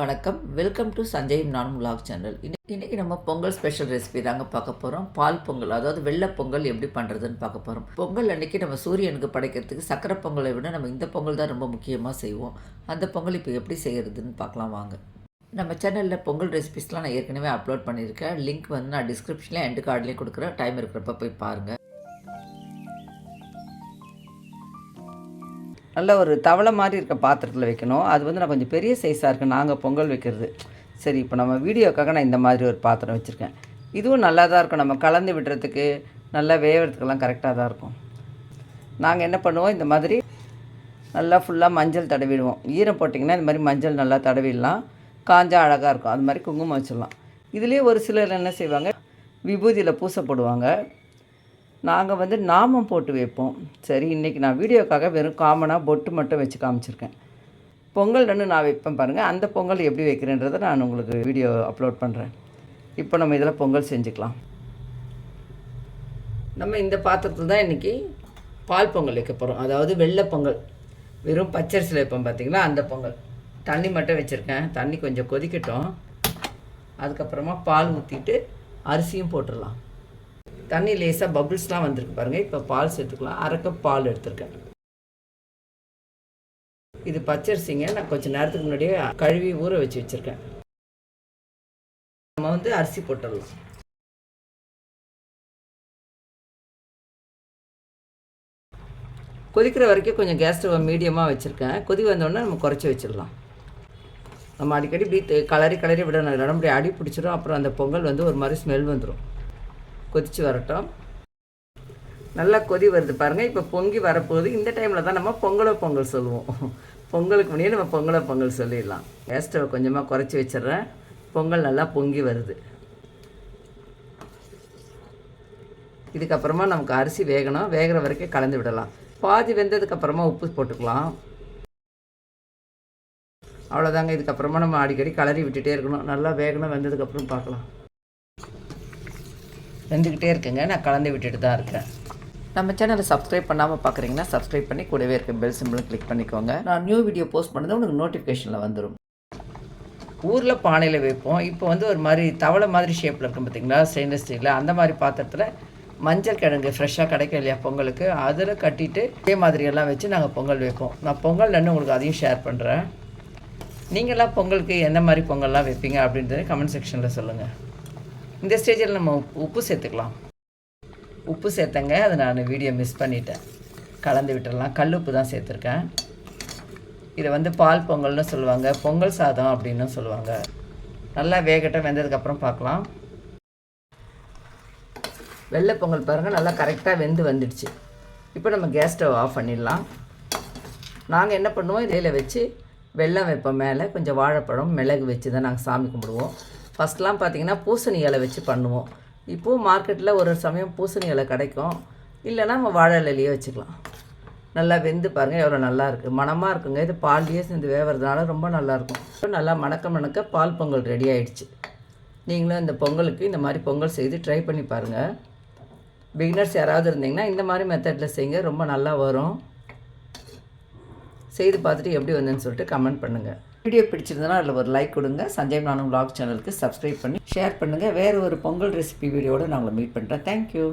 வணக்கம். Welcome to Sanjay நானும் vlog channel இன்னைக்கு நம்ம பொங்கல் ஸ்பெஷல் ரெசிபி தாங்க பார்க்க போகிறோம் பால் பொங்கல் அதாவது வெள்ளை பொங்கல் எப்படி பண்ணுறதுன்னு பார்க்க போகிறோம் பொங்கல் அன்னைக்கு நம்ம சூரியனுக்கு படைக்கிறதுக்கு சக்கரை பொங்கலை விட நம்ம இந்த பொங்கல் தான் ரொம்ப முக்கியமாக செய்வோம். அந்த பொங்கல் இப்போ எப்படி செய்கிறதுன்னு பார்க்கலாம் வாங்க. நம்ம சேனலில் பொங்கல் ரெசிபிஸ்லாம் நான் ஏற்கனவே அப்லோட் பண்ணியிருக்கேன். லிங்க் வந்து நான் டிஸ்கிரிப்ஷனில் எண்டு கார்ட்லேயும் கொடுக்குறேன். டைம் இருக்கிறப்ப போய் பாருங்கள் நல்ல ஒரு தவளை மாதிரி இருக்க பாத்திரத்தில் வைக்கணும். அது வந்து நான் கொஞ்சம் பெரிய சைஸாக இருக்குது நாங்கள் பொங்கல் வைக்கிறது. சரி இப்போ நம்ம வீடியோக்காக நான் இந்த மாதிரி ஒரு பாத்திரம் வச்சுருக்கேன். இதுவும் நல்லா தான் இருக்கும். நம்ம கலந்து விடுறதுக்கு நல்லா வேகிறதுக்கெல்லாம் கரெக்டாக தான் இருக்கும். நாங்கள் என்ன பண்ணுவோம்? இந்த மாதிரி நல்லா ஃபுல்லாக மஞ்சள் தடவிடுவோம். ஈரம் போட்டிங்கன்னா இந்த மாதிரி மஞ்சள் நல்லா தடவிடலாம். காஞ்சா அழகாக இருக்கும். அது மாதிரி குங்குமம் வச்சிடலாம். இதுலேயே ஒரு சிலர் என்ன செய்வாங்க? விபூதியில் பூசை போடுவாங்க. நாங்கள் வந்து நாமம் போட்டு வைப்போம். சரி இன்றைக்கி நான் வீடியோக்காக வெறும் காமனாக பொட்டு மட்டும் வச்சு காமிச்சிருக்கேன். பொங்கல் ரெண்டு நான் வைப்பேன் பாருங்கள் அந்த பொங்கல் எப்படி வைக்கிறேன்றதை நான் உங்களுக்கு வீடியோ அப்லோட் பண்ணுறேன் இப்போ நம்ம இதில் பொங்கல் செஞ்சுக்கலாம். நம்ம இந்த பாத்திரத்தில் தான் இன்றைக்கி பால் பொங்கல் வைக்க போகிறோம் அதாவது வெள்ளை பொங்கல். வெறும் பச்சரிசியில் வைப்போம் பார்த்திங்களா அந்த பொங்கல். தண்ணி மட்டும் வச்சுருக்கேன். தண்ணி கொஞ்சம் கொதிக்கட்டும். அதுக்கப்புறமா பால் ஊற்றிட்டு அரிசியும் போட்டுடலாம். தண்ணி லேசாக பபுள்ஸ்லாம் வந்திருக்கு பாருங்கள் இப்போ பால் சேர்த்துக்கலாம். அரை கப் பால் எடுத்திருக்கேன். இது பச்சரிசிங்க. நான் கொஞ்சம் நேரத்துக்கு முன்னாடியே கழுவி ஊற வச்சு வச்சுருக்கேன். நம்ம வந்து அரிசி போட்டுடலாம். கொதிக்கிற வரைக்கும் கொஞ்சம் கேஸ் ஸ்டவ் மீடியமாக வச்சுருக்கேன். கொதி வந்தோடனே நம்ம குறைச்சி வச்சிடலாம். நம்ம அடிக்கடி இப்படி கலரி கலரி விடணும் இல்லைன்னா அடி பிடிச்சிரும். அப்புறம் அந்த பொங்கல் வந்து ஒரு மாதிரி ஸ்மெல் வந்துடும் கொதித்து வரட்டும். நல்லா கொதி வருது பாருங்கள் இப்போ பொங்கி வரப்போகுது. இந்த டைமில் தான் நம்ம பொங்கலோ பொங்கல் சொல்லுவோம். பொங்கலுக்கு முன்னாடியே நம்ம பொங்கலோ பொங்கல் சொல்லிடலாம். கேஸ் ஸ்டவ் கொஞ்சமாக குறைச்சி வச்சிடுறேன். பொங்கல் நல்லா பொங்கி வருது. இதுக்கப்புறமா நமக்கு அரிசி வேகணும். வேகிற வரைக்கும் கலந்து விடலாம். பாதி வெந்ததுக்கப்புறமா உப்பு போட்டுக்கலாம். அவ்வளோதாங்க இதுக்கப்புறமா நம்ம அடிக்கடி கலரி விட்டுட்டே இருக்கணும். நல்லா வேகணும். வெந்ததுக்கப்புறம் பார்க்கலாம். வெந்துக்கிட்டே இருக்குங்க. நான் கலந்து விட்டுட்டு தான் இருக்கேன். நம்ம சேனலை சப்ஸ்கிரைப் பண்ணாமல் பார்க்குறீங்கன்னா சப்ஸ்கிரைப் பண்ணி கூடவே இருக்க பெல் சிம்பிளும் கிளிக் பண்ணிக்கோங்க. நான் நியூ வீடியோ போஸ்ட் பண்ணது உங்களுக்கு நோட்டிஃபிகேஷனில் வந்துடும் ஊரில் பானையில் வைப்போம். இப்போ வந்து ஒரு மாதிரி தவளை மாதிரி ஷேப்பில் இருக்கும் பார்த்தீங்களா ஸ்டெயின்லெஸ் ஸ்டீலில் அந்த மாதிரி பாத்திரத்தில் மஞ்சள் கிழங்கு ஃப்ரெஷ்ஷாக கிடைக்கும் இல்லையா பொங்கலுக்கு? அதில் கட்டிட்டு இதே மாதிரியெல்லாம் வச்சு நாங்கள் பொங்கல் வைப்போம். நான் பொங்கல் நன்னு உங்களுக்கு அதையும் ஷேர் பண்ணுறேன் நீங்களாம் பொங்கலுக்கு எந்த மாதிரி பொங்கல்லாம் வைப்பீங்க அப்படின்றத கமெண்ட் செக்ஷனில் சொல்லுங்கள் இந்த ஸ்டேஜில் நம்ம உப்பு- சேர்த்துக்கலாம். உப்பு சேர்த்தங்க அதை நான் வீடியோ மிஸ் பண்ணிட்டேன். கலந்து விட்டுடலாம் கல் உப்பு தான் சேர்த்துருக்கேன். இதை வந்து பால் பொங்கல்னு சொல்லுவாங்க. பொங்கல் சாதம் அப்படின்னு சொல்லுவாங்க. நல்லா வேகட்டும். வெந்ததுக்கப்புறம் பார்க்கலாம். வெள்ளை பொங்கல் பாருங்கள் நல்லா கரெக்டாக வெந்து வந்துடுச்சு. இப்போ நம்ம கேஸ் ஸ்டவ் ஆஃப் பண்ணிடலாம். நாங்கள் என்ன பண்ணுவோம்? இதில் வச்சு வெள்ளம் வைப்போம் மேலே. கொஞ்சம் வாழைப்பழம் மிளகு வச்சு தான் நாங்கள் சாமி கும்பிடுவோம். ஃபஸ்ட்லாம் பார்த்தீங்கன்னா பூசணி இலை வச்சு பண்ணுவோம். இப்போது மார்க்கெட்டில் ஒரு சமயம் பூசணி இலை கிடைக்கும். இல்லைன்னா நம்ம வாழை இலையிலேயே வச்சுக்கலாம். நல்லா வெந்து பாருங்கள் எவ்வளோ நல்லா இருக்குது மணமாக இருக்குங்க. இது பால்லையே சேர்ந்து வேவறதுனால ரொம்ப நல்லாயிருக்கும் நல்லா மணக்க மணக்க பால் பொங்கல் ரெடி ஆயிடுச்சு. நீங்களும் இந்த பொங்கலுக்கு இந்த மாதிரி பொங்கல் செய்து ட்ரை பண்ணி பாருங்கள் பிகினர்ஸ் யாராவது இருந்தீங்கன்னா இந்த மாதிரி மெத்தடில் செய்யுங்க. ரொம்ப நல்லா வரும். செய்து பார்த்துட்டு எப்படி வந்தேன்னு சொல்லிட்டு கமெண்ட் பண்ணுங்கள் வீடியோ பிடிச்சிருந்தனா அதில் ஒரு லைக் கொடுங்க. சஞ்சய் நானும் vlog சேனலுக்கு சப்ஸ்கிரைப் பண்ணி ஷேர் பண்ணுங்கள் வேறு ஒரு பொங்கல் ரெசிபி வீடியோட நான் உங்களை மீட் பண்ணுறேன் தேங்க்யூ